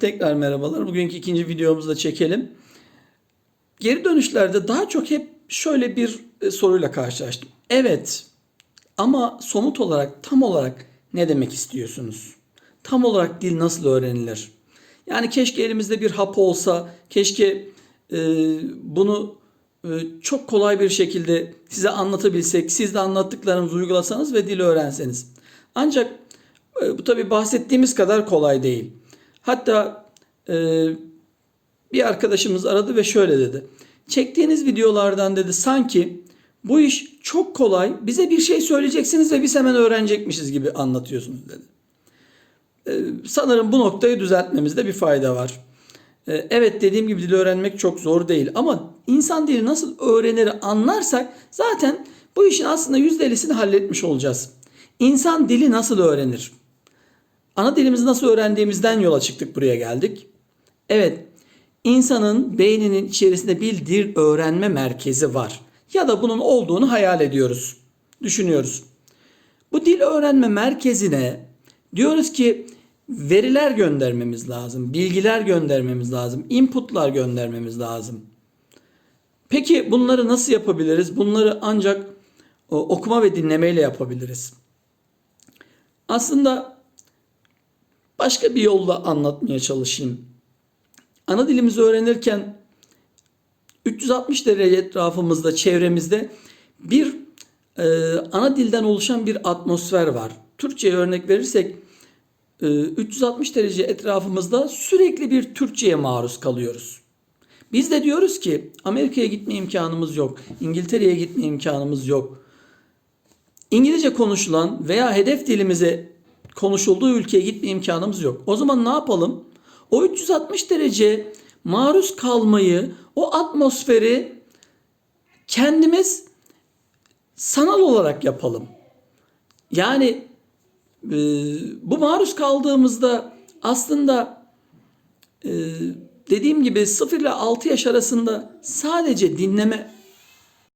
Tekrar merhabalar. Bugünkü ikinci videomuzu da çekelim. Geri dönüşlerde daha çok hep şöyle bir e, soruyla karşılaştım. Evet ama somut olarak tam olarak ne demek istiyorsunuz? Tam olarak dil nasıl öğrenilir? Yani keşke elimizde bir hap olsa, keşke e, bunu e, çok kolay bir şekilde size anlatabilsek, siz de anlattıklarımızı uygulasanız ve dili öğrenseniz. Ancak e, bu tabi bahsettiğimiz kadar kolay değil. Hatta e, bir arkadaşımız aradı ve şöyle dedi. Çektiğiniz videolardan dedi sanki bu iş çok kolay. Bize bir şey söyleyeceksiniz ve biz hemen öğrenecekmişiz gibi anlatıyorsunuz dedi. Ee, sanırım bu noktayı düzeltmemizde bir fayda var. Ee, evet dediğim gibi dil öğrenmek çok zor değil ama insan dili nasıl öğrenir anlarsak zaten bu işin aslında %50'sini halletmiş olacağız. İnsan dili nasıl öğrenir? Ana dilimizi nasıl öğrendiğimizden yola çıktık buraya geldik. Evet, insanın beyninin içerisinde bir dil öğrenme merkezi var. Ya da bunun olduğunu hayal ediyoruz, düşünüyoruz. Bu dil öğrenme merkezine diyoruz ki veriler göndermemiz lazım, bilgiler göndermemiz lazım, inputlar göndermemiz lazım. Peki bunları nasıl yapabiliriz? Bunları ancak okuma ve dinlemeyle yapabiliriz. Aslında başka bir yolla anlatmaya çalışayım. Ana dilimizi öğrenirken 360 derece etrafımızda, çevremizde bir e, ana dilden oluşan bir atmosfer var. Türkçe'ye örnek verirsek e, 360 derece etrafımızda sürekli bir Türkçe'ye maruz kalıyoruz. Biz de diyoruz ki Amerika'ya gitme imkanımız yok, İngiltere'ye gitme imkanımız yok. İngilizce konuşulan veya hedef dilimize konuşulduğu ülkeye gitme imkanımız yok. O zaman ne yapalım? O 360 derece maruz kalmayı, o atmosferi kendimiz sanal olarak yapalım. Yani e, bu maruz kaldığımızda aslında e, dediğim gibi 0 ile 6 yaş arasında sadece dinleme